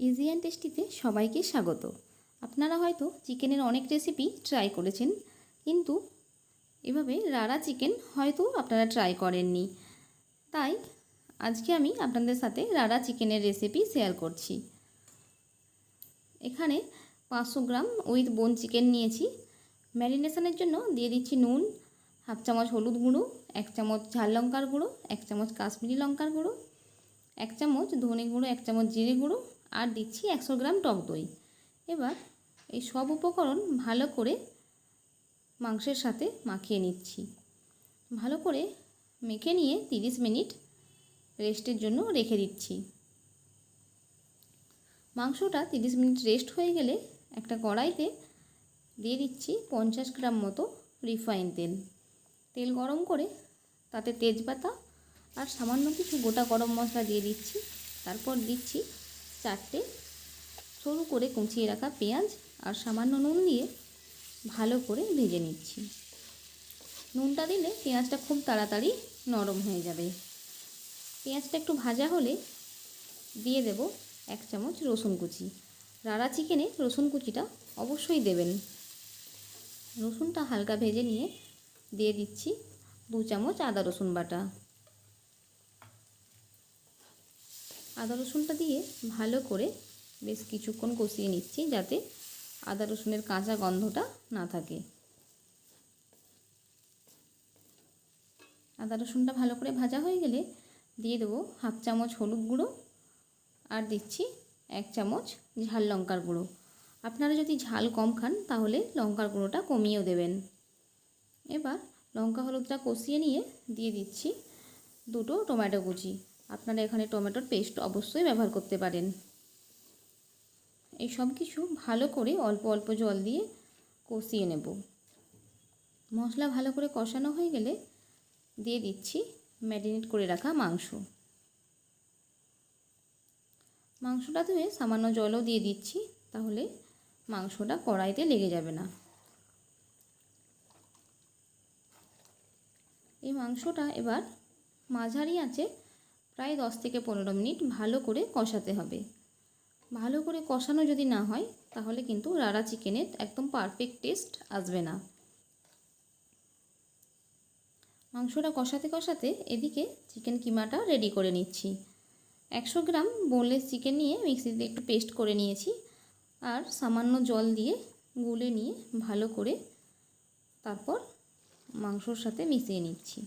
Easy and টেস্টিতে সবাইকে স্বাগত। আপনারা হয়তো চিকেনের অনেক রেসিপি ট্রাই করেছেন, কিন্তু এভাবে রাড়া চিকেন হয়তো আপনারা ট্রাই করেননি। তাই আজকে আমি আপনাদের সাথে রাড়া চিকেনের রেসিপি শেয়ার করছি। এখানে পাঁচশো গ্রাম উইথ বোন চিকেন নিয়েছি। ম্যারিনেশনের জন্য দিয়ে দিচ্ছি নুন, হাফ চামচ হলুদ গুঁড়ো, এক চামচ ঝাল লঙ্কার গুঁড়ো, এক চামচ কাশ্মীরি লঙ্কার গুঁড়ো, এক চামচ ধনে গুঁড়ো, এক চামচ জিরে গুঁড়ো আর দিচ্ছি একশো গ্রাম টক দই। এবার এই সব উপকরণ ভালো করে মাংসের সাথে মাখিয়ে নিচ্ছি। ভালো করে মেখে নিয়ে তিরিশ মিনিট রেস্টের জন্য রেখে দিচ্ছি। মাংসটা তিরিশ মিনিট রেস্ট হয়ে গেলে একটা কড়াইতে দিয়ে দিচ্ছি পঞ্চাশ গ্রাম মতো রিফাইন তেল। তেল গরম করে তাতে তেজপাতা আর সামান্য কিছু গোটা গরম মশলা দিয়ে দিচ্ছি। তারপর দিচ্ছি চারটে। সরু করে কুচিয়ে রাখা পেঁয়াজ আর সামান্য নুন দিয়ে ভালো করে ভেজে নিচ্ছি। নুনটা দিলে পেঁয়াজটা খুব তাড়াতাড়ি নরম হয়ে যাবে। পেঁয়াজটা একটু ভাজা হলে দিয়ে দেব এক চামচ রসুন কুচি। রাড়া চিকেনে রসুন কুচিটা অবশ্যই দেবেন। রসুনটা হালকা ভেজে নিয়ে দিয়ে দিচ্ছি দু চামচ আদা রসুন বাটা। আদা রসুনটা দিয়ে ভালো করে বেশ কিছুক্ষণ কষিয়ে নিচ্ছি যাতে আদা রসুনের কাঁচা গন্ধটা না থাকে। আদা রসুনটা ভালো করে ভাজা হয়ে গেলে দিয়ে দেবো হাফ চামচ হলুদ গুঁড়ো আর দিচ্ছি এক চামচ ঝাল লঙ্কার গুঁড়ো। আপনারা যদি ঝাল কম খান তাহলে লঙ্কার গুঁড়োটা কমিয়েও দেবেন। এবার লঙ্কা হলুদটা কষিয়ে নিয়ে দিয়ে দিচ্ছি দুটো টমেটো কুচি। আপনারা এখানে টমেটোর পেস্ট অবশ্যই ব্যবহার করতে পারেন। এই সব কিছু ভালো করে অল্প অল্প জল দিয়ে কষিয়ে নেব। মশলা ভালো করে কষানো হয়ে গেলে দিয়ে দিচ্ছি ম্যারিনেট করে রাখা মাংস। মাংসটা ধুয়ে সামান্য জলও দিয়ে দিচ্ছি, তাহলে মাংসটা কড়াইতে লেগে যাবে না। এই মাংসটা এবার মাঝারি আছে প্রায় দশ থেকে পনেরো মিনিট ভালো করে কষাতে হবে। ভালো করে কষানো যদি না হয়, তাহলে কিন্তু রাড়া চিকেনের একদম পারফেক্ট টেস্ট আসবে না। মাংসটা কষাতে কষাতে এদিকে চিকেন কিমাটা রেডি করে নিচ্ছি। একশো গ্রাম বোনলেস চিকেন নিয়ে মিক্সিতে একটু পেস্ট করে নিয়েছি আর সামান্য জল দিয়ে গুলে নিয়ে ভালো করে তারপর মাংসর সাথে মিশিয়ে নিচ্ছি।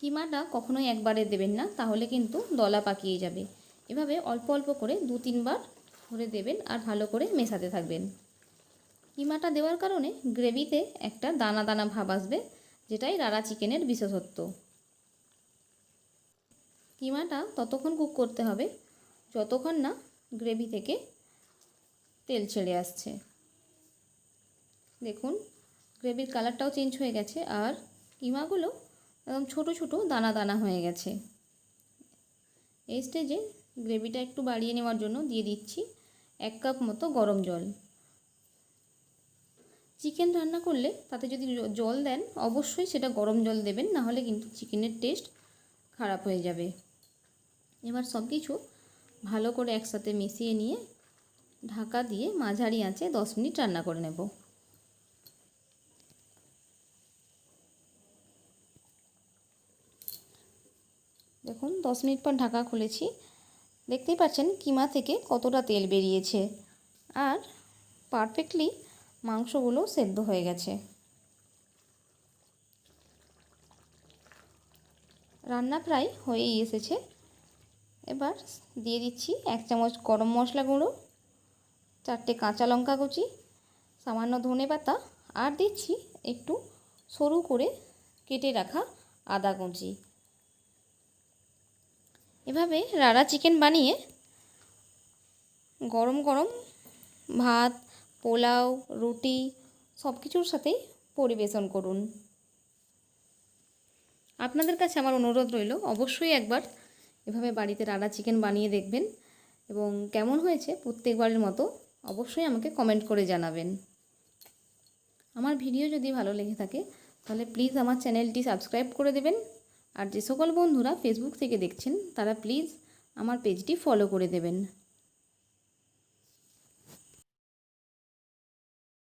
কিমাটা কখনোই একবারে দেবেন না, তাহলে কিন্তু দলা পাকিয়ে যাবে। এভাবে অল্প অল্প করে দু তিনবার করে দেবেন আর ভালো করে মেশাতে থাকবেন। কিমাটা দেওয়ার কারণে গ্রেভিতে একটা দানা দানা ভাব আসবে, যেটাই রাড়া চিকেনের বিশেষত্ব। কিমাটা ততক্ষণ কুক করতে হবে, যতক্ষণ না গ্রেভি থেকে তেল ছেড়ে আসছে। দেখুন, গ্রেভির কালারটাও চেঞ্জ হয়ে গেছে আর কিমাগুলো একদম ছোট ছোট দানা দানা হয়ে গেছে। এই স্টেজে গ্রেভিটা একটু বাড়িয়ে নেওয়ার জন্য দিয়ে দিচ্ছি এক কাপ মতো গরম জল। চিকেন রান্না করলে তাতে যদি জল দেন অবশ্যই সেটা গরম জল দেবেন নাহলে কিন্তু চিকেনের টেস্ট খারাপ হয়ে যাবে। এবার সব কিছু ভালো করে একসাথে মিশিয়ে নিয়ে ঢাকা দিয়ে মাঝারি আঁচে দশ মিনিট রান্না করে নেব দেখুন দশ মিনিট পর ঢাকা খুলেছি। দেখতেই পাচ্ছেন কিমা থেকে কতটা তেল বেরিয়েছে। আর পারফেক্টলি মাংসগুলো সেদ্ধ হয়ে গেছে। রান্না প্রায় হয়েই এসেছে। এবার দিয়ে দিচ্ছি এক চামচ গরম মশলা গুঁড়ো, চারটে কাঁচা লঙ্কা কুচি, সামান্য ধনে পাতা, আর দিচ্ছি একটু সরু করে কেটে রাখা আদা কুচি। এভাবে রাড়া চিকেন বানিয়ে গরম গরম ভাত, পোলাও, রুটি সব কিছুর সাথেই পরিবেশন করুন। আপনাদের কাছে আমার অনুরোধ রইল, অবশ্যই একবার এভাবে বাড়িতে রাড়া চিকেন বানিয়ে দেখবেন এবং কেমন হয়েছে প্রত্যেকবারের মতো অবশ্যই আমাকে কমেন্ট করে জানাবেন। আমার ভিডিও যদি ভালো লেগে থাকে, তাহলে প্লিজ আমার চ্যানেলটি সাবস্ক্রাইব করে দেবেন। আর যে সকল বন্ধুরা ফেসবুক থেকে দেখছেন তারা প্লিজ আমার পেজটি ফলো করে দেবেন।